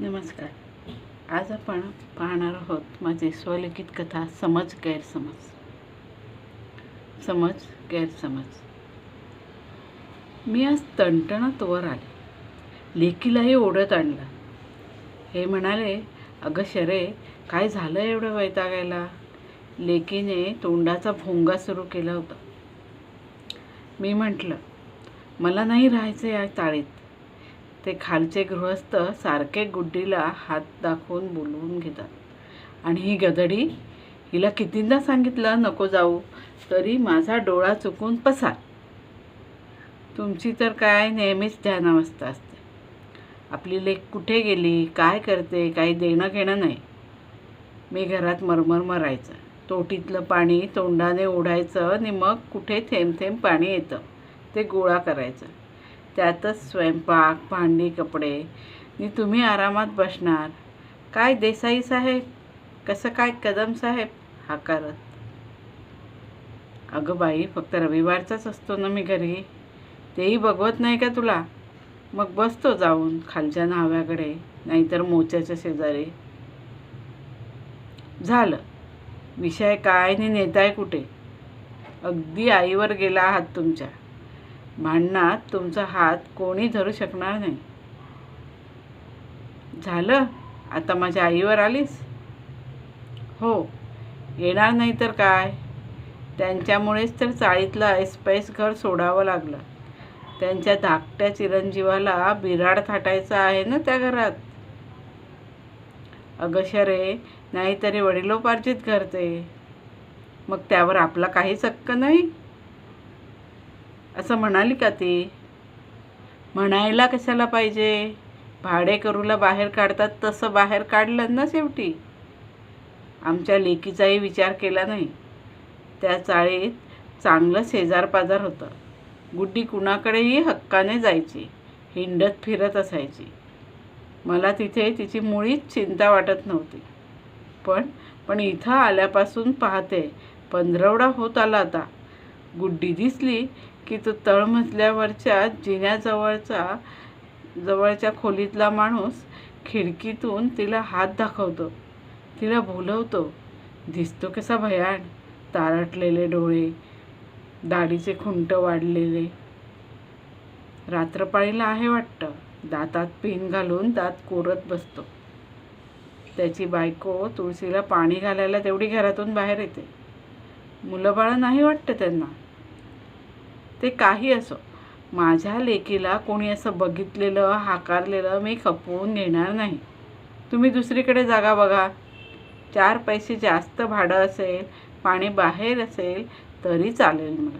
नमस्कार. आज आपण पाहणार आहोत माझी स्वलिखित कथा समज गैरसमज. समज गैरसमज. मी आज तणतणत वर आले. लेकीलाही ओढत आणलं. हे म्हणाले अगं शरे काय झालं एवढं वैतागायला? लेकीने तोंडाचा भोंगा सुरू केला होता. मी म्हटलं मला नाही राहायचं या ताळीत. ते खालचे गृहस्थ सारखे गुड्डीला हात दाखवून बोलवून घेतात. आणि ही गदडी हिला कितींदा सांगितलं नको जाऊ तरी माझा डोळा चुकून पसार तुमची तर काय नेहमीच ध्यानावस्था असते. आपली लेक कुठे गेली काय करते काही देणं घेणं नाही. मी घरात मरमर मरायचं. तोटीतलं पाणी तोंडाने ओढायचं आणि मग कुठे थेंब थेंब पाणी येतं ते गोळा करायचं. त्यातच स्वयंपाक भांडी कपडे. नी तुम्ही आरामात बसणार. काय देसाई साहेब? कसं काय कदम साहेब? हाकारत अगं बाई फक्त रविवारचाच असतो ना मी घरी. तेही बघवत नाही का तुला? मग बसतो जाऊन खालच्या न्हाव्याकडे नाहीतर मोच्याच्या शेजारी. झालं. विषय काय? आणि नेताय कुठे? अगदी आईवर गेला आहात तुमच्या. भांडणात तुमचा हात कोणी धरू शकणार नाही. झालं? आता माझ्या आईवर आलीस? हो. येणार नाही तर काय? त्यांच्यामुळेच तर चाळीतलं ऐसपैस घर सोडावं लागलं. त्यांच्या धाकट्या चिरंजीवाला बिराड थाटायचं आहे ना त्या घरात? अगशरे नाहीतरी वडिलोपार्जित घर ते मग त्यावर आपला काहीच हक्क नाही? असं म्हणाली का ती? म्हणायला कशाला पाहिजे? भाडेकरूला बाहेर काढतात तसं बाहेर काढलं ना शेवटी. आमच्या लेकीचाही विचार केला नाही. त्या चाळीत चांगलं शेजारपाजार होतं. गुड्डी कुणाकडेही हक्काने जायची हिंडत फिरत असायची. मला तिथे तिची मुळीच चिंता वाटत नव्हती. पण पण इथं आल्यापासून पाहते पंधरवडा होत आला आता. गुड्डी दिसली की तो तळमजल्यावरच्या जिन्याजवळचा जवळच्या खोलीतला माणूस खिडकीतून तिला हात दाखवतो. तिला बोलवतो दिसतो कसा भयान तारटलेले डोळे दाढीचे खुंट वाढलेले. रात्रपाळीला आहे वाटतं दातात पिन घालून दात कोरत बसतो. त्याची बायको तुळशीला पाणी घालायला तेवढी घरातून बाहेर येते. मुलं बाळं नाही वाटतं त्यांना. ते काही असो. माझ्या लेकीला कोणी असं बघितलेलं हाकारलेलं मी खपवून घेणार नाही. तुम्ही दुसरीकडे जागा बघा. चार पैसे जास्त भाडं असेल पाणी बाहेर असेल तरी चालेल मला.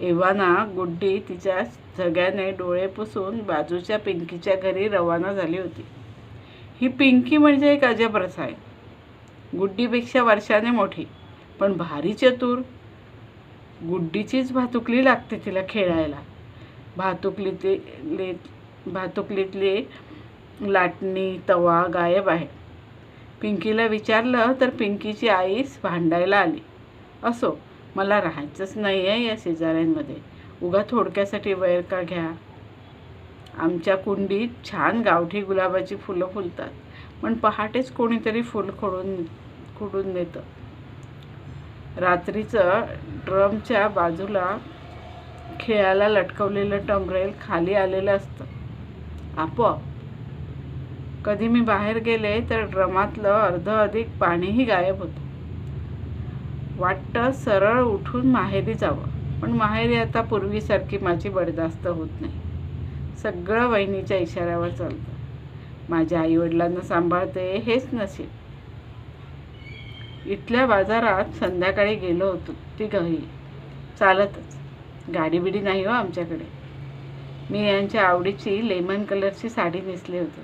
एव्हाना गुड्डी तिच्या झग्याने डोळे पुसून बाजूच्या पिंकीच्या घरी रवाना झाली होती. ही पिंकी म्हणजे एक अजबरस आहे गुड्डीपेक्षा वर्षाने मोठी. पण भारी चतुर. गुड्डीचीच भातुकली लागते तिला खेळायला. भातुकलीतले भातुकलीतली लाटणी तवा गायब आहे. पिंकीला विचारलं तर पिंकीची आईस भांडायला आली. असो मला राहायचंच नाही आहे या शेजाऱ्यांमध्ये. उगा थोडक्यासाठी वैर का घ्या? आमच्या कुंडीत छान गावठी गुलाबाची फुलं फुलतात. पण पहाटेच कोणीतरी फुल खोडून खोडून देतं. रात्रीचं ड्रमच्या बाजूला खेळायला लटकवलेलं टमरेल खाली आलेलं असतं. आपोआप. कधी मी बाहेर गेले तर ड्रमातलं अर्ध अधिक पाणीही गायब होतं. वाटतं सरळ उठून माहेरी जावं पण माहेरी आता पूर्वीसारखी माझी बडदास्त होत नाही. सगळं वहिनीच्या इशाऱ्यावर चालतं. माझ्या आईवडिलांना सांभाळते हेच नशीब. इथल्या बाजारात संध्याकाळी गेलो होतो. ती गही चालतच. गाडी बिडी नाही हो आमच्याकडे. मी यांच्या आवडीची लेमन कलरची साडी नेसली होती.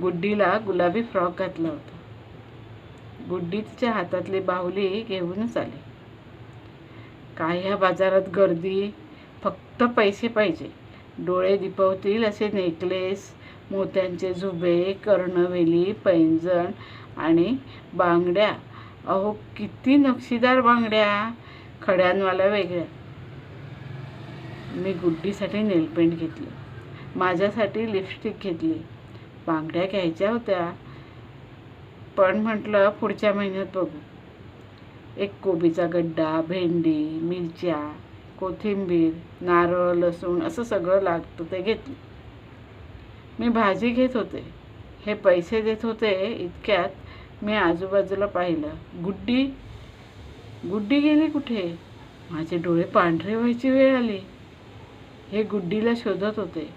गुड्डीला गुलाबी फ्रॉक घातला होता. गुड्डी तिच्या हातातली बाहुली घेऊनच आली. काय ह्या बाजारात गर्दी? फक्त पैसे पाहिजे. डोळे दिपवतील असे नेकलेस मोत्यांचे झुबे कर्णवेली पैंजण आणि बांगड्या. अहो किती नक्षीदार बांगड्या. खड्यांवाल्या वेगळ्या. मी गुड्डीसाठी नेलपेंट घेतली. माझ्यासाठी लिपस्टिक घेतली. बांगड्या घ्यायच्या होत्या. पण म्हटलं पुढच्या महिन्यात बघू. एक कोबीचा गड्डा भेंडी मिरच्या कोथिंबीर नारळ लसूण असं सगळं लागतं ते घेतलं. मी भाजी घेत होते. हे पैसे देत होते इतक्यात मी आजूबाजूला पाहिलं. गुड्डी गुड्डी गेली कुठे? माझे डोळे पांढरे व्हायची वेळ आली. हे गुड्डीला शोधत होते.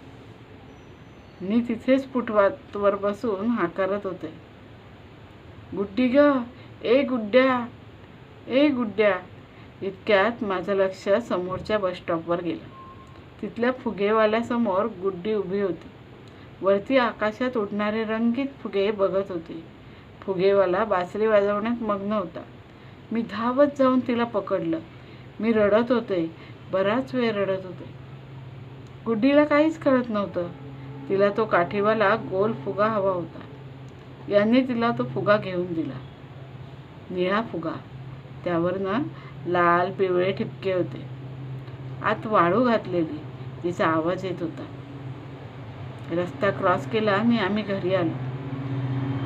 मी तिथेच फुटवातवर बसून हाकारत होते. गुड्डी ग ए गुड्ड्या ए गुड्ड्या. इतक्यात माझं लक्ष समोरच्या बसस्टॉपवर गेलं. तिथल्या फुगेवाल्यासमोर गुड्डी उभी होती. वरती आकाशात उडणारे रंगीत फुगे बघत होते. फुगेवाला बासरी वाजवण्यात मग्न होता. मी धावत जाऊन तिला पकडलं. मी रडत होते. बराच वेळ रडत होते. गुड्डीला काहीच कळत नव्हतं. तिला तो काठीवाला गोल फुगा हवा होता. यांनी तिला तो फुगा घेऊन दिला. निळा फुगा. त्यावरनं लाल पिवळे ठिपके होते. आत वाळू घातलेली. तिचा आवाज येत होता. रस्ता क्रॉस केला आणि आम्ही घरी आलो.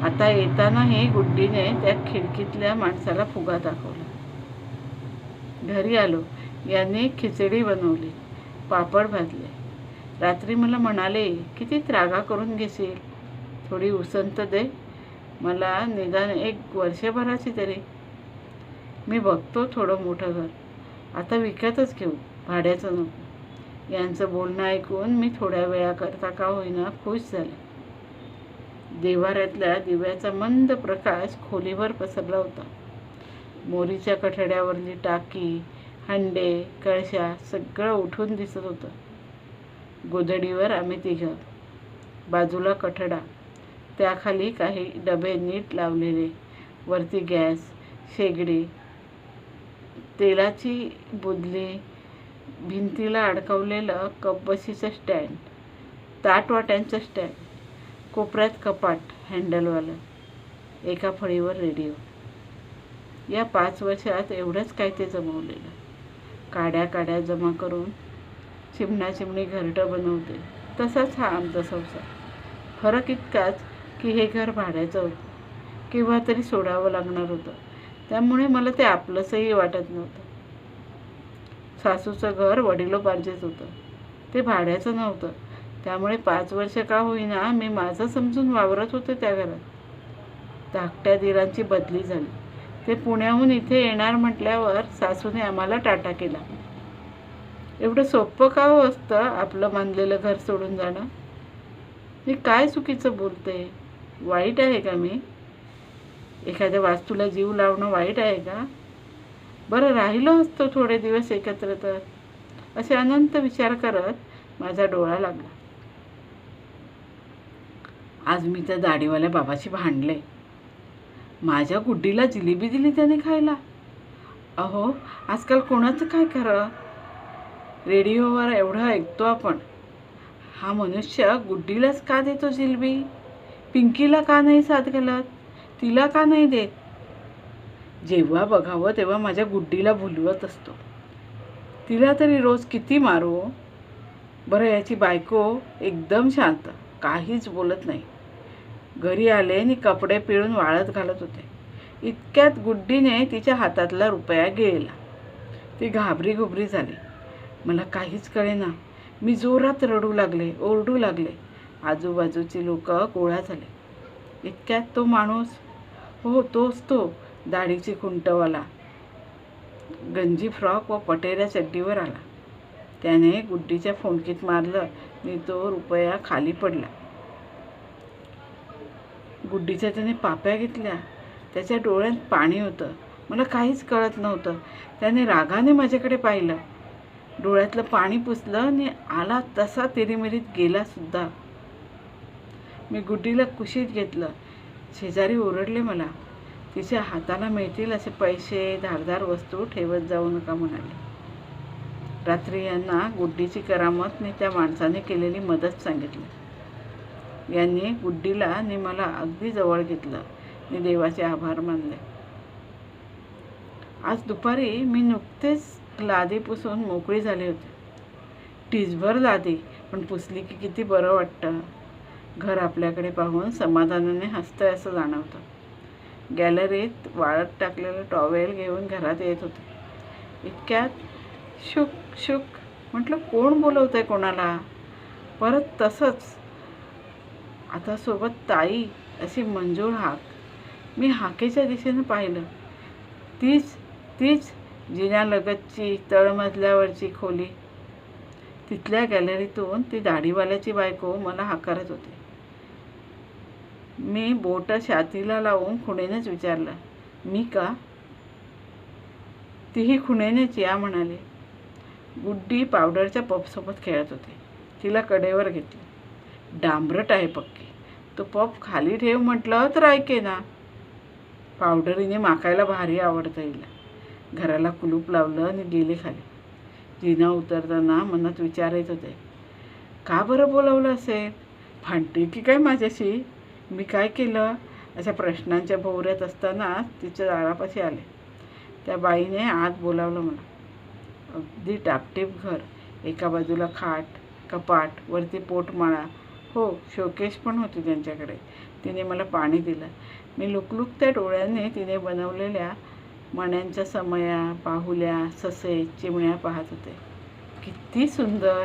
आता येतानाही गुड्डीने त्या खिडकीतल्या माणसाला फुगा दाखवला. घरी आलो. यांनी खिचडी बनवली. पापड भाजले. रात्री मला म्हणाले किती त्रागा करून घेशील? थोडी उसंत दे. मला निदान एक वर्षभराची तरी. मी बघतो थोडं मोठं घर. आता विकतच घेऊ. भाड्याचं नको. यांचं बोलणं ऐकून मी थोड्या वेळाकरता का होईना खुश झाले. देवाऱ्यातल्या दिव्याचा मंद प्रकाश खोलीवर पसरला होता. मोरीच्या कठड्यावरली टाकी हंडे कळशा सगळं उठून दिसत होतं. गोधडीवर आम्ही तिघं. बाजूला कठडा. त्याखाली काही डबे नीट लावलेले. वरती गॅस शेगडी. तेलाची बुदली भिंतीला अडकवलेलं कपबशीचं स्टँड. ताटवाट्यांचं स्टँड. कोपऱ्यात कपाट हँडलवालं एका फळीवर रेडिओ. या पाच वर्षात एवढंच काय ते जमवलेलं. काड्या काड्या जमा करून चिमणा चिमणी घरटं बनवते. तसाच हा आमचा संसार. फरक इतकाच की हे घर भाड्याचं होतं. किंवा तरी सोडावं लागणार होतं. त्यामुळे मला ते आपलंसही वाटत नव्हतं. सासूचं घर वडिलोपार्जित होतं. ते भाड्याचं नव्हतं. त्यामुळे पाच वर्ष का होईना मी माझं समजून वावरत होते त्या घरात. धाकट्या दिरांची बदली झाली. ते पुण्याहून इथे येणार म्हटल्यावर सासूने आम्हाला टाटा केला. एवढं सोपं का हो असतं आपलं मानलेलं घर सोडून जाणं? मी काय चुकीचं बोलते? वाईट आहे का मी? एखाद्या वास्तूला जीव लावणं वाईट आहे का? बरं राहिलो असतो थोडे दिवस एकत्र तर. असे अनंत विचार करत माझा डोळा लागला. आज मी त्या दाढीवाल्या बाबाशी भांडले. माझ्या गुड्डीला जिलेबी दिली त्याने खायला. अहो आजकाल कोणाचं काय खरं रेडिओवर एवढं ऐकतो आपण. हा मनुष्य गुड्डीलाच का देतो जिलबी? पिंकीला का नाही साथ घालत? तिला का नाही देत? जेव्हा बघावं तेव्हा माझ्या गुड्डीला भुलवत असतो. तिला तरी रोज किती मारू? बरं याची बायको एकदम शांत काहीच बोलत नाही. घरी आले आणि कपडे पिळून वाळत घालत होते. इतक्यात गुड्डीने तिच्या हातातला रुपया गिळला ती घाबरी घुबरी झाली. मला काहीच कळेना. मी जोरात रडू लागले ओरडू लागले. आजूबाजूची लोक गोळा झाले. इतक्यात तो माणूस हो तोच तो दाढीची खुंटवाला गंजी फ्रॉक व पटेऱ्या चड्डीवर आला. त्याने गुड्डीच्या फोंडकीत मारलं. आणि तो रुपया खाली पडला. गुड्डीच्या त्याने पाप्या घेतल्या. त्याच्या डोळ्यात पाणी होतं. मला काहीच कळत नव्हतं. त्याने रागाने माझ्याकडे पाहिलं. डोळ्यातलं पाणी पुसलं आणि आला तसा तिरीमिरीत गेलासुद्धा मी गुड्डीला कुशीत घेतलं. शेजारी ओरडले मला. तिच्या हाताला मिळतील असे पैसे धारदार वस्तू ठेवत जाऊ नका म्हणाले. रात्री यांना गुड्डीची करामत आणि त्या माणसाने केलेली मदत सांगितली. यांनी गुड्डीला आणि मला अगदी जवळ घेतलं. आणि देवाचे आभार मानले. आज दुपारी मी नुकतेच लादी पुसून मोकळी झाली होती. टीजभर लादी पण पुसली की किती बरं वाटतं? घर आपल्याकडे पाहून समाधानाने हसतंय असं जाणवतं. गॅलरीत वाळत टाकलेलं टॉवेल घेऊन घरात येत होते. इतक्यात शुक शुक म्हटलं कोण बोलवतंय कोणाला? परत तसंच आता सोबत ताई अशी मंजूळ हाक. मी हाकेच्या दिशेनं पाहिलं. तीच तीच जिन्यालगतची तळमजल्यावरची खोली. तिथल्या गॅलरीतून ती दाढीवाल्याची बायको मला हाकारत होती. मी बोट छातीला लावून खुणेनेच विचारलं मी का? तीही खुणेनेच या म्हणाली. गुड्डी पावडरच्या पपसोबत खेळत होती. तिला कडेवर घेतली. डांबरट आहे पक्की. तो पप खाली ठेव म्हटलं तर ऐके ना. पावडरीने माकायला भारी आवडतं हिला. घराला कुलूप लावलं आणि गेले खाली. जिना उतरताना मनात विचार येत होते. का बरं बोलावलं असेल? भांडते की काय माझ्याशी? मी काय केलं? अशा प्रश्नांच्या भोवऱ्यात असताना तिच्या दारापाशी आले. त्या बाईने आत बोलावलं मला. अगदी टापटीप घर. एका बाजूला खाट कपाट वरती पोटमाळा हो शोकेश पण होती त्यांच्याकडे. तिने मला पाणी दिलं. मी लुकलुकत्या डोळ्यांनी तिने बनवलेल्या मण्यांच्या समया बाहुल्या ससे चिमण्या पाहत होते. किती सुंदर!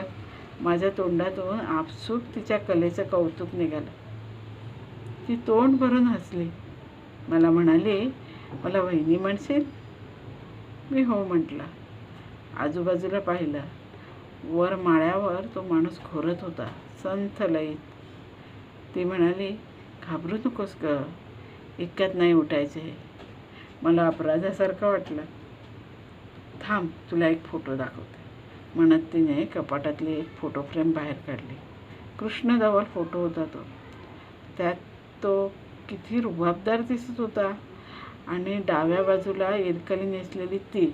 माझ्या तोंडातून आपसूक तिच्या कलेचं कौतुक निघालं. ती तोंड भरून हसली. मला म्हणाली मला वहिनी म्हणशील? मी हो म्हटलं. आजूबाजूला पाहिलं. वर माळ्यावर तो माणूस खोरत होता. संथ लईत ती म्हणाली घाबरू नकोस ग इतक्यात नाही उठायचे मला अपराधासारखं वाटलं. थांब तुला एक फोटो दाखवते. म्हणत तिने कपाटातली एक फोटो फ्रेम बाहेर काढली. कृष्णधवल फोटो होता तो. त्यात तो किती रुबाबदार दिसत होता आणि डाव्या बाजूला इरकली नेसलेली ती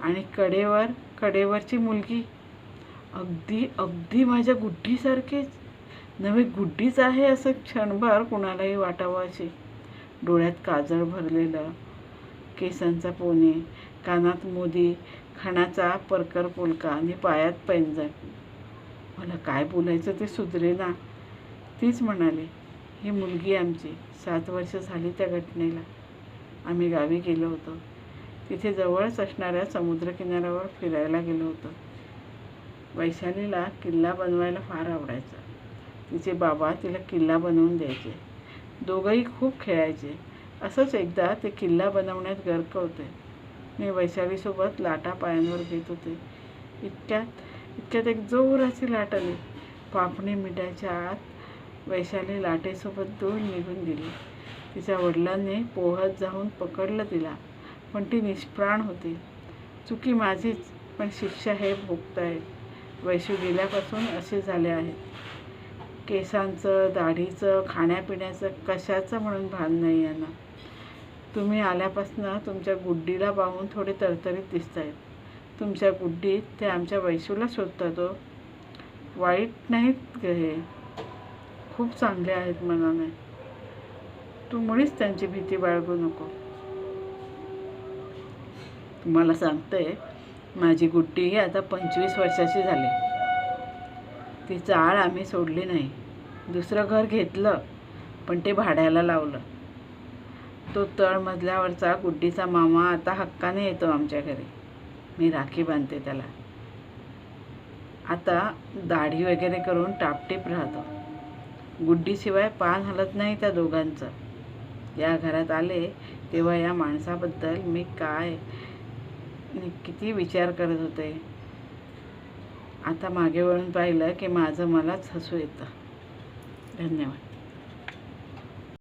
आणि कडेवर कडेवरची मुलगी अगदी अगदी माझ्या गुड्डीसारखीच नवे गुड्डीच आहे असं क्षणभर कुणालाही वाटावं अशी डोळ्यात काजळ भरलेलं केसांचा पोने कानात मोदी खाणाचा परकर पोलका आणि पायात पैंजण. मला काय बोलायचं ते सुधरे ना. तीच म्हणाली ही मुलगी आमची. सात वर्ष झाली त्या घटनेला. आम्ही गावी गेलो होतो. तिथे जवळच असणाऱ्या समुद्रकिनाऱ्यावर फिरायला गेलो होतो. वैशालीला किल्ला बनवायला फार आवडायचा. तिचे बाबा तिला किल्ला बनवून द्यायचे. दोघंही खूप खेळायचे. असंच एकदा ते किल्ला बनवण्यात गर्क होते. मी वैशालीसोबत लाटा पायांवर घेत होते. इतक्यात इतक्यात एक जोराची लाट आली. पापणी मिठाच्या आत वैशाली लाटेसोबत दूर निघून गेली. तिच्या वडिलांनी पोहत जाऊन पकडलं तिला पण ती निष्प्राण होती. चुकी माझीच पण शिक्षा हे भोगतायत. वैशू गेल्यापासून असे झाले आहेत केसांचं दाढीचं खाण्यापिण्याचं कशाचं म्हणून भान नाही यांना. तुम्ही आल्यापासनं तुमच्या गुड्डीला पाहून थोडे तरतरीत दिसत आहेत तुमच्या गुड्डीत ते आमच्या वैशूला शोधतात हो वाईट नाहीत ग हे? खूप चांगले आहेत मनाने. तू मुळीच त्यांची भीती बाळगू नको. तुम्हाला सांगते माझी गुड्डी आता पंचवीस वर्षाची झाली. ती चाळ आम्ही सोडली नाही. दुसरं घर घेतलं पण ते भाड्याला लावलं. तो तळमजल्यावरचा गुड्डीचा मामा आता हक्काने येतो आमच्या घरी. मी राखी बांधते त्याला. आता दाढी वगैरे करून टापटीप राहतो. गुड्डीशिवाय पान हलत नाही त्या दोघांचं. या घरात आले तेव्हा या माणसाबद्दल मी काय मी किती विचार करत होते. आता मागे वळून पाहिलं की माझं मलाच हसू येतं. धन्यवाद.